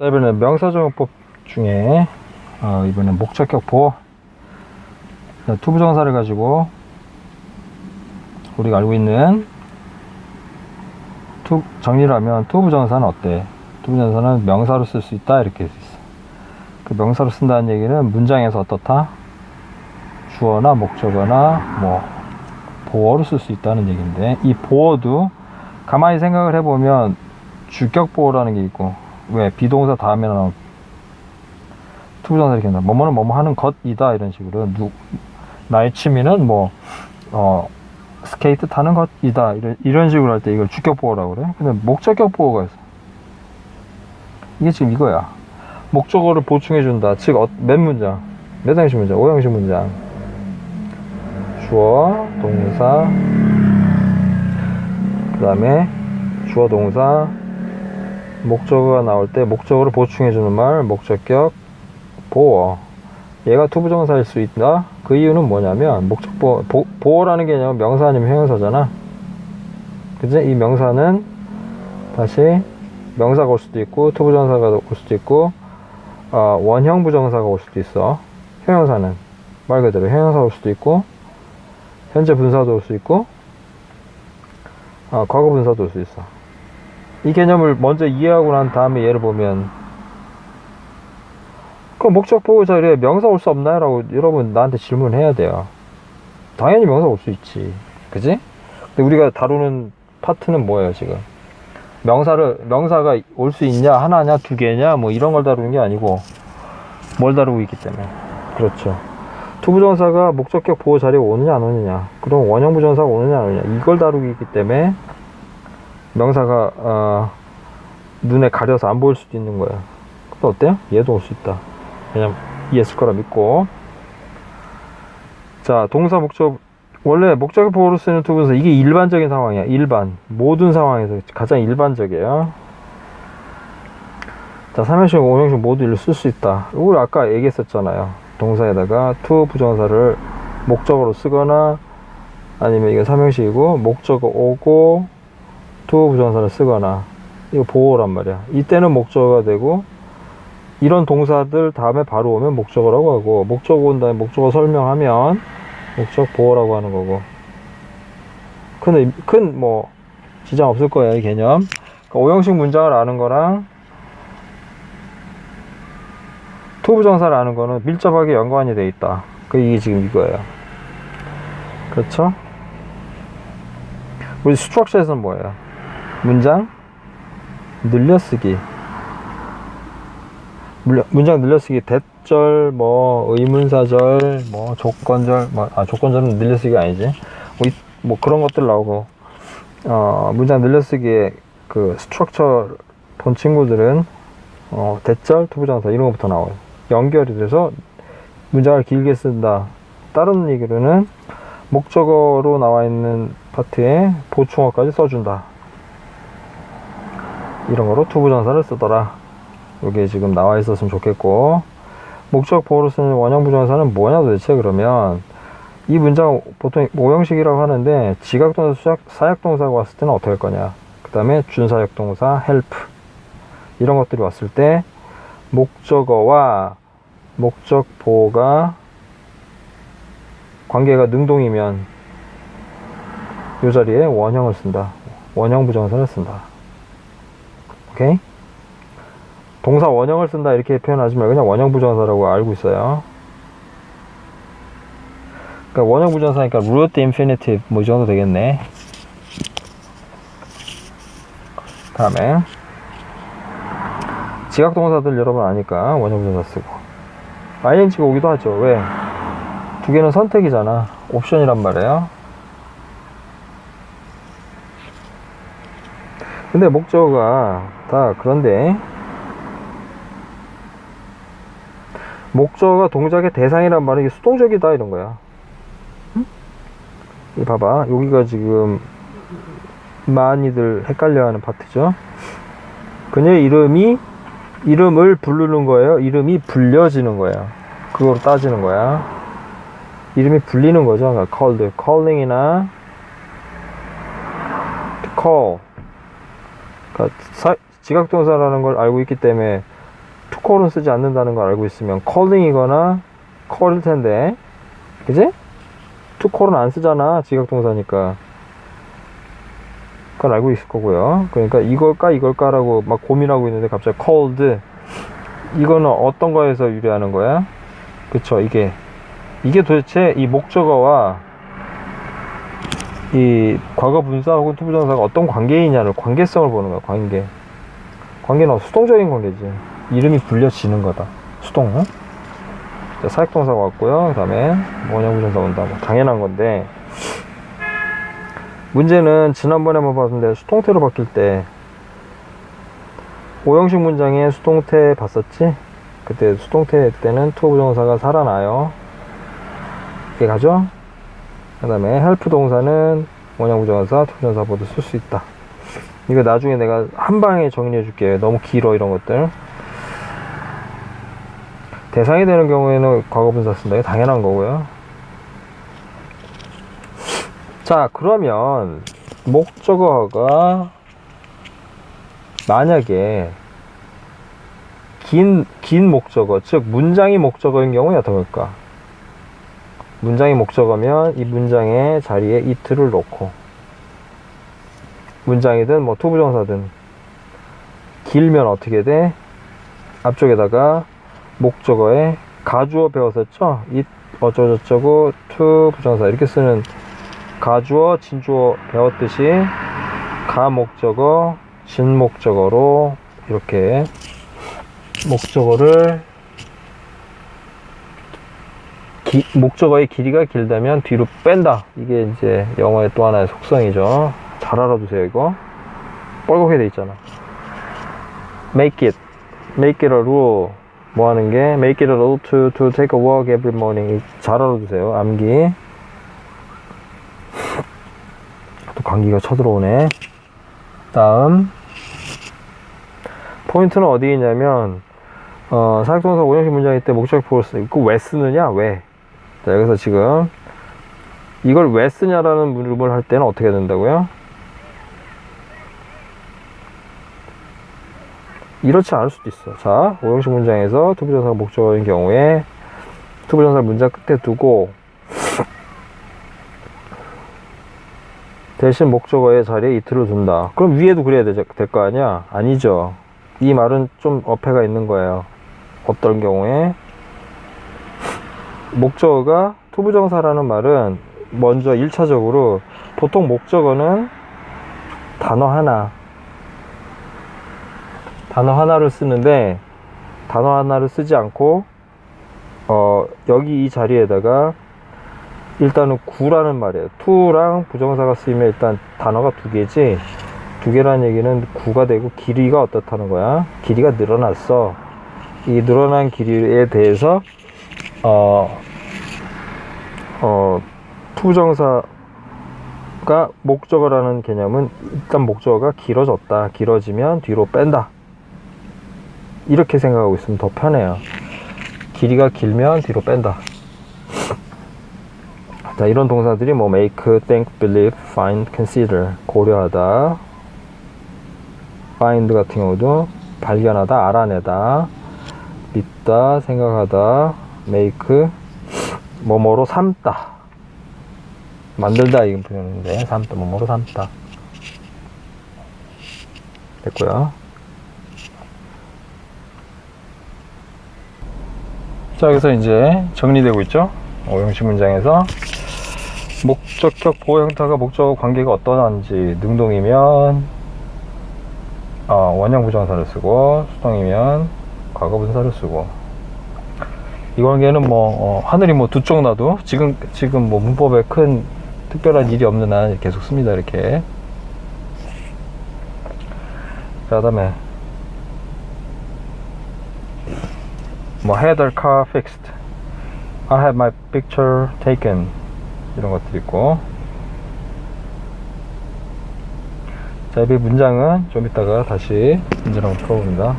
자, 이번엔 명사정법 중에 어, 이번엔 목적격 보호 자, 투부정사를 가지고 우리가 알고 있는 투, 정리를 하면 투부정사는 어때? 투부정사는 명사로 쓸 수 있다 이렇게 돼 있어. 그 명사로 쓴다는 얘기는 문장에서 어떻다? 주어나 목적어나 뭐 보어로 쓸 수 있다는 얘기인데 이 보어도 가만히 생각을 해보면 주격 보어라는 게 있고 왜 비동사 다음에 나온 투부정사 이렇게 나 뭐뭐는 뭐뭐 하는 것이다 이런 식으로. 누, 나의 취미는 뭐 어, 스케이트 타는 것이다 이런, 이런 식으로 할 때 이걸 주격 보어라고 그래. 근데 목적격 보어가 있어. 이게 지금 이거야. 목적어를 보충해 준다. 즉 어, 몇 문장. 몇 형식 문장. 5형식 문장. 주어 동사. 그 다음에 주어 동사 목적어가 나올 때 목적어를 보충해 주는 말 목적격 보어. 얘가 투부정사일 수 있다. 그 이유는 뭐냐면 목적 보어 보, 보어라는 개념은 명사 아니면 형용사잖아. 그지 이 명사는 다시 명사가 올 수도 있고 투부정사가 올 수도 있고 어, 원형 부정사가 올 수도 있어. 형용사는. 말 그대로 형용사 올 수도 있고 현재 분사도 올 수 있고 어, 과거 분사도 올 수 있어 이 개념을 먼저 이해하고 난 다음에 얘를 보면 그 목적 보고 자리에 명사 올 수 없나요? 라고 여러분 나한테 질문해야 돼요. 당연히 명사 올 수 있지. 그지? 근데 우리가 다루는 파트는 뭐예요 지금? 명사를 명사가 올 수 있냐 하나냐 두 개냐 뭐 이런 걸 다루는 게 아니고 뭘 다루고 있기 때문에. 그렇죠. 투부정사가 목적격 보호 자리에 오느냐 안 오느냐. 그럼 원형 부정사가 오느냐 안 오느냐. 이걸 다루고 있기 때문에 명사가 어, 눈에 가려서 안 보일 수도 있는 거야 근데 어때요? 얘도 올 수 있다. 그냥 이해했을 거라 믿고. 자 동사 목적. 원래 목적격 보호로 쓰는 투부정사 이게 일반적인 상황이야. 일반. 모든 상황에서 가장 일반적이에요. 자 3형식 5형식 모두 일로 쓸 수 있다. 이걸 아까 얘기했었잖아요. 동사에다가 투 부정사를 목적어로 쓰거나 아니면 이게 3형식이고 목적어 오고 투 부정사를 쓰거나 이거 보호란 말이야 이때는 목적어가 되고 이런 동사들 다음에 바로 오면 목적어라고 하고 목적어 온 다음에 목적어 설명하면 목적 보호라고 하는 거고 큰 큰 뭐 지장 없을 거예요 이 개념 그러니까 오형식 문장을 아는 거랑 투부정사를 아는 거는 밀접하게 연관이 돼 있다 그 이게 지금 이거예요 그렇죠 우리 스트럭처에서는 뭐예요 문장 늘려쓰기. 문장 늘려쓰기. 대절 뭐 의문사절 뭐 조건절 뭐, 아 조건절은 늘려쓰기 아니지. 뭐, 이- 뭐 그런 것들 나오고. 어 문장 늘려쓰기의 그 스트럭처 본 친구들은 어 대절 투부정사 이런 것부터 나와요. 연결이 돼서 문장을 길게 쓴다. 다른 얘기로는 목적어로 나와 있는 파트에 보충어까지 써준다 이런 거로 투부정사를 쓰더라. 이게 지금 나와 있었으면 좋겠고. 목적 보호로 쓰는 원형 부정사는 뭐냐 도대체 그러면? 이 문장 보통 오형식이라고 하는데 지각동사 수작, 사역동사가 왔을 때는 어떻게 할 거냐? 그 다음에 준사역동사 help. 이런 것들이 왔을 때 목적어와 목적 보호가 관계가 능동이면 이 자리에 원형을 쓴다. 원형 부정사를 쓴다 오케이 동사 원형을 쓴다 이렇게 표현하지 말고 그냥 원형 부정사라고 알고 있어요. 그러니까 원형 부정사니까 root infinitive 뭐 이 정도 되겠네. 다음에 지각 동사들 여러분 아니까 원형 부정사 쓰고 ing가 오기도 하죠. 왜? 두 개는 선택이잖아. 옵션이란 말이에요. 근데 목적어가 다 그런데 목적어가 동작의 대상이란 말은 이게 수동적이다 이런 거야. 응? 이 봐봐 여기가 지금 많이들 헷갈려하는 파트죠. 그녀의 이름이 이름을 부르는 거예요. 이름이 불려지는 거예요. 그거로 따지는 거야. 이름이 불리는 거죠. 그러니까 called, calling이나 to call. 그러니까 사- 지각동사라는 걸 알고 있기 때문에 call은 쓰지 않는다는 걸 알고 있으면 calling이거나 call일 텐데. 그지? call은 안 쓰잖아 지각동사니까. 그걸 알고 있을 거고요. 그러니까 이걸까 이걸까라고 막 고민하고 있는데 갑자기 called. 이거는 어떤 거에서 유래하는 거야? 그쵸 이게. 이게 도대체 이 목적어와 이 과거 분사 혹은 투부정사가 어떤 관계이냐를 관계성을 보는 거야 관계 관계는 수동적인 관계지 이름이 불려지는 거다 수동 어? 자, 사역동사가 왔고요 그 다음에 원형부정사 온다 뭐 당연한 건데 문제는 지난번에 한번 봤는데 수동태로 바뀔 때 오형식 문장에 수동태 봤었지? 그때 수동태 때는 투부정사가 살아나요 이게 가죠? 그 다음에 헬프 동사는 원형 부정사, 투부정사보다 쓸수 있다. 이거 나중에 내가 한 방에 정리해 줄게. 너무 길어 이런 것들. 대상이 되는 경우에는 과거분사 쓴다. 이거 당연한 거고요. 자, 그러면 목적어가 만약에 긴, 긴 목적어, 즉 문장이 목적어인 경우에 할까? 문장이 목적어면 이 문장의 자리에 이트를 놓고 문장이든 뭐 투부정사든 길면 어떻게 돼? 앞쪽에다가 목적어에 가주어 배웠었죠? 이 어쩌고저쩌고 투 부정사 이렇게 쓰는 가주어 진주어 배웠듯이 가 목적어 진 목적어로 이렇게 목적어를 기- 목적어의 길이가 길다면 뒤로 뺀다. 이게 이제 영어의 또 하나의 속성이죠. 잘 알아두세요, 이거. 뻘겋게 돼 있잖아. Make it. Make it a rule. 뭐 하는 게? Make it a rule to, to take a walk every morning. 잘 알아두세요. 암기. 또 감기가 쳐들어오네. 다음. 포인트는 어디 있냐면, 어, 사역동사 오형식 문장일 때 목적 쓰, 그거 왜 쓰느냐? 왜? 자, 여기서 지금 이걸 왜 쓰냐라는 물음을 할 때는 어떻게 된다고요? 이렇지 않을 수도 있어. 자, 오형식 문장에서 투부정사가 목적어인 경우에 투부정사를 문장 끝에 두고 대신 목적어의 자리에 이틀을 둔다. 그럼 위에도 그래야 될 거 아니야? 아니죠. 이 말은 좀 어폐가 있는 거예요. 어떤 경우에 목적어가 투부정사라는 말은 먼저 1차적으로 보통 목적어는 단어 하나 단어 하나를 쓰는데 단어 하나를 쓰지 않고 어 여기 이 자리에다가 일단은 구라는 말이에요. 투랑 부정사가 쓰이면 일단 단어가 두 개지. 두 개라는 얘기는 구가 되고 길이가 어떻다는 거야? 길이가 늘어났어. 이 늘어난 길이에 대해서 어, 어, 투정사가 목적어라는 개념은 일단 목적어가 길어졌다. 길어지면 뒤로 뺀다. 이렇게 생각하고 있으면 더 편해요. 길이가 길면 뒤로 뺀다. 자, 이런 동사들이 뭐 make, think, believe, find, consider 고려하다. find 같은 경우도 발견하다, 알아내다, 믿다, 생각하다, make 뭐뭐로 삼다. 만들다 이건 표현인데. 삼다 뭐뭐로 삼다. 됐고요. 자 여기서 이제 정리되고 있죠? 오형식 문장에서 목적격 보호 형태가 목적어 관계가 어떠한지 능동이면 어, 원형 부정사를 쓰고 수동이면 과거 분사를 쓰고 이 관계는 뭐 어, 하늘이 뭐 두 쪽 나도 지금 지금 뭐 문법에 큰 특별한 일이 없는 한 계속 씁니다 이렇게. 자 그다음에 뭐 had a car fixed. I had my picture taken. 이런 것들 있고. 자 이 문장은 좀 이따가 다시 문제를 한번 풀어봅니다